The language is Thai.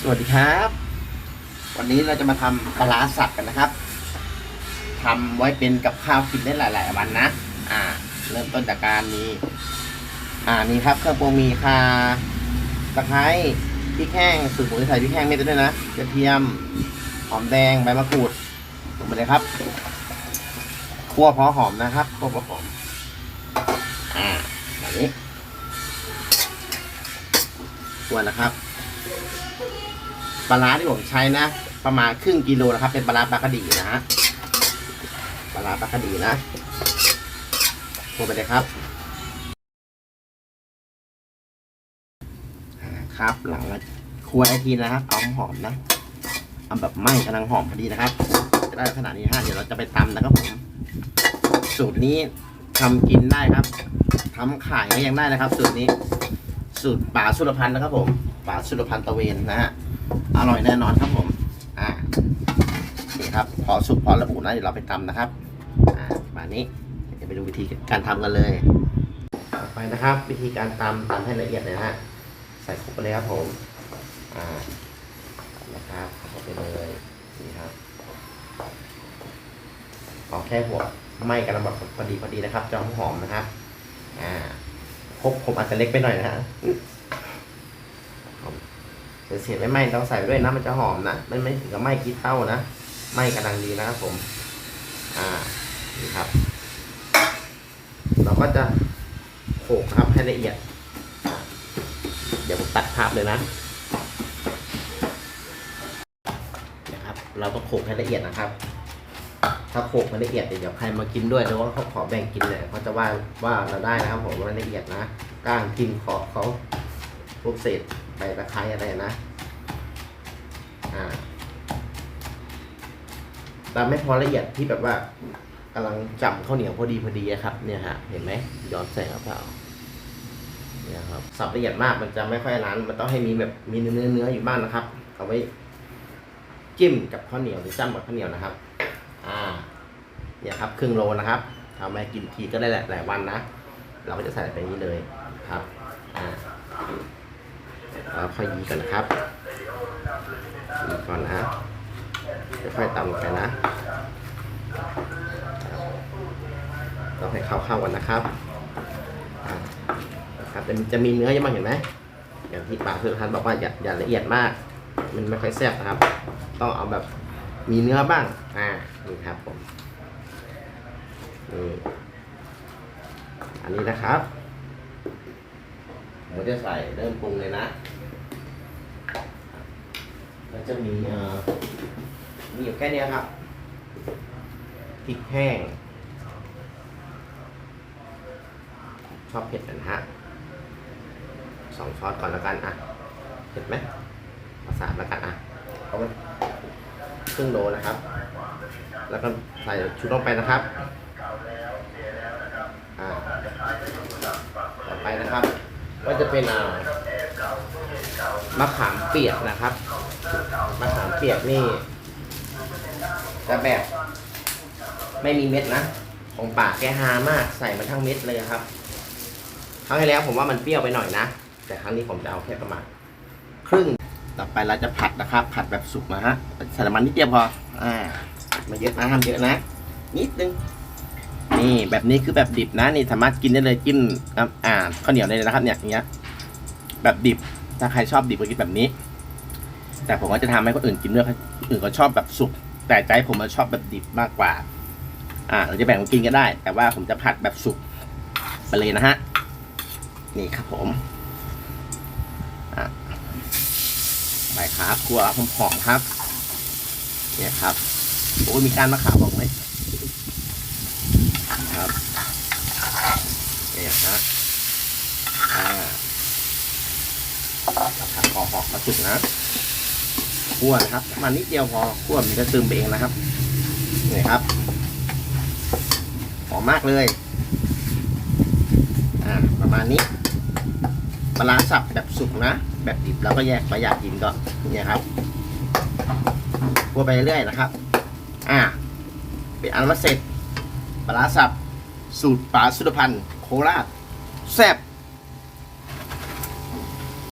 สวัสดีครับ วันนี้เราจะมาทำปลาสับกันนะครับทำไว้เป็นกับข้าวกินได้หลาย ๆ วันนะ อ่า เริ่มต้นจากการนี้ อ่านี่ครับเครื่องปรุงมีข่าตะไคร้พริกแห้งสูตรผมจะใส่พริกแห้งเม็ดด้วยนะกระเทียมหอมแดงใบมะกรูดลงไปเลยครับคั่วพอหอมนะครับคั่วพอหอมอ่าแบบนี้คั่วนะครับ ปลาร้าที่ผมใช้นะ ประมาณครึ่งกิโลนะครับ เป็นปลาร้าปลากระดีนะฮะปลาร้าปลากระดีนะลงไปเลยครับ ครับหลังจากคั่วไอทีนะครับเอาหอมนะเอาแบบไหม้กำลังหอมพอดีนะครับจะได้ขนาดนี้ฮะเดี๋ยวเราจะไปตำนะครับผมสูตรนี้ทำกินได้ครับทำขายก็ยังได้นะครับ สูตรนี้ สูตรป่าสุรพันธ์นะครับผม ป่าสุรพันธ์ตะเวนนะฮะ อร่อยแน่นอนครับผม อ่านี่ครับ พอสุกพอระบุนะเดี๋ยวเราไปตำนะครับ อ่ามานี้ เดี๋ยวไปดูวิธีการทำกันเลย ต่อไปนะครับ วิธีการตำตำให้ละเอียดเลยนะฮะ ใส่ครบไปเลยครับผม อ่า นะครับเข้าไปเลย นี่ครับขอแค่หัวไหม้กระบอกพอดีพอดีนะครับจะหอมนะครับ อ่าครบผมอาจจะเล็กไปหน่อยนะฮะ เสียเสียไม่ไหม้ต้องใส่ด้วยนะมันจะหอมนะไม่ไม่ถึงกับไหม้กี่เท่านะไหม้กำลังดีนะครับผมอ่านี่ครับ เราก็จะโขกครับให้ละเอียด เดี๋ยวผมตัดภาพเลยนะนะครับ เราต้องโขกให้ละเอียดนะครับ ถ้าโขกไม่ละเอียดเดี๋ยวใครมากินด้วยหรือว่าเขาขอแบ่งกินเนี่ยเขาจะว่าว่าเราได้นะครับผมว่าละเอียดนะก้างกินขอเขาพวกเศษ ใบตะไคร้อะไรนะ อ่าแต่ไม่พอละเอียดที่แบบว่ากำลังจับข้าวเหนียวพอดีพอดีครับ เนี่ยฮะเห็นไหมย้อนแสงหรือเปล่าเนี่ยครับสับละเอียดมากมันจะไม่ค่อยร้านมันต้องให้มีแบบมีเนื้อเนื้ออยู่บ้างนะครับ เอาไว้จิ้มกับข้าวเหนียวหรือจ้ำกับข้าวเหนียวนะครับ อ่า เนี่ยครับครึ่งโลนะครับทำมากินทีก็ได้หลายหลายวันนะ เราก็จะใส่ไปนี้เลยครับ เราค่อยยีก่อนนะครับยีก่อนนะค่อยๆตำลงไปนะต้องให้เข้าๆกันนะครับครับจะจะมีเนื้อยังมางเห็นไหมอย่างที่ป่าสุรพันธ์บอกว่าอย่าอย่าละเอียดมาก มันไม่ค่อยแซ่บนะครับ ต้องเอาแบบมีเนื้อบ้าง อ่า นี่ครับผมนี่อันนี้นะครับผมจะใส่เริ่มปรุงเลยนะ ก็จะมีมีอยู่แค่นี้ครับพริกแห้ง ชอบเผ็ดนะฮะสองช้อนก่อนแล้วกันอะเผ็ดไหมเอาสามแล้วกันอะเอาไปครึ่งโลนะครับ แล้วก็ใส่ชุดลงไปนะครับอ่าต่อไปนะครับ ก็จะเป็นอ่ามะขามเปียกนะครับ มะขามเปียกนี่จะแบบไม่มีเม็ดนะ ของป่าแกฮามากใส่มาทั้งเม็ดเลยครับครั้งที่แล้วผมว่ามันเปรี้ยวไปหน่อยนะ แต่ครั้งนี้ผมจะเอาแค่ประมาณครึ่งต่อไปเราจะผัดนะครับ ผัดแบบสุกนะฮะใส่น้ำมันนิดเดียวพอ อ่าไมาเยอะนะห้ามเยอะนะ นิดนึง นี่แบบนี้คือแบบดิบนะ นี่สามารถกินได้เลยจิ้มน้ำอ่าข้าวเหนียวได้เลยนะครับ เนี่ยอย่างเงี้ย แบบดิบ ถ้าใครชอบดิบก็กินแบบนี้ แต่ผมก็จะทำให้คนอื่นกินด้วยคนอื่นก็ชอบแบบสุก แต่ใจผมมันชอบแบบดิบมากกว่า อ่า เราจะแบ่งกันกินก็ได้ แต่ว่าผมจะผัดแบบสุกไปเลยนะฮะ นี่ครับผมอะไปครับครัวหอมๆครับ เนี่ยครับ โอ้มีการมะขามบอกไหมครับเนี่ยฮะอ่าผัดพอหอมมาสุกนะ คั่วนะครับประมาณนิดเดียวพอคั่วมันจะซึมไปเองนะครับนี่ครับหอมมากเลย อ่า ประมาณนี้ปลาสับแบบสุกนะ แบบดิบเราก็แยกไปอยากกินก็เนี่ยครับคั่วไปเรื่อยนะครับ อ่า เป็นอันว่าเสร็จปลาสับสูตรป่าสุดพันธ์โคราชแซ่บ